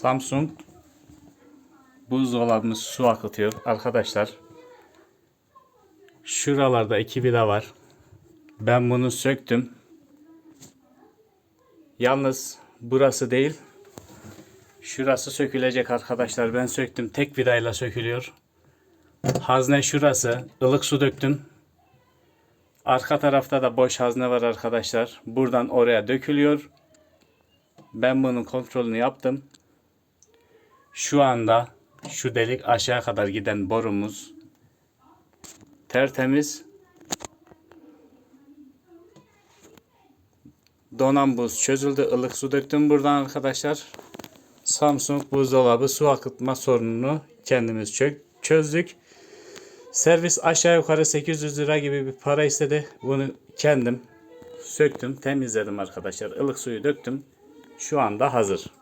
Samsung buzdolabımız su akıtıyor arkadaşlar. Şuralarda iki vida var. Ben bunu söktüm. Yalnız burası değil. Şurası sökülecek arkadaşlar. Ben söktüm. Tek vidayla sökülüyor. Hazne şurası. ılık su döktüm. Arka tarafta da boş hazne var arkadaşlar. Buradan oraya dökülüyor. Ben bunun kontrolünü yaptım. Şu anda şu delik aşağı kadar giden borumuz tertemiz. Donan buz çözüldü. ılık su döktüm buradan arkadaşlar. Samsung buzdolabı su akıtma sorununu kendimiz çö- çözdük. Servis aşağı yukarı 800 lira gibi bir para istedi. Bunu kendim söktüm, temizledim arkadaşlar. Ilık suyu döktüm. Şu anda hazır.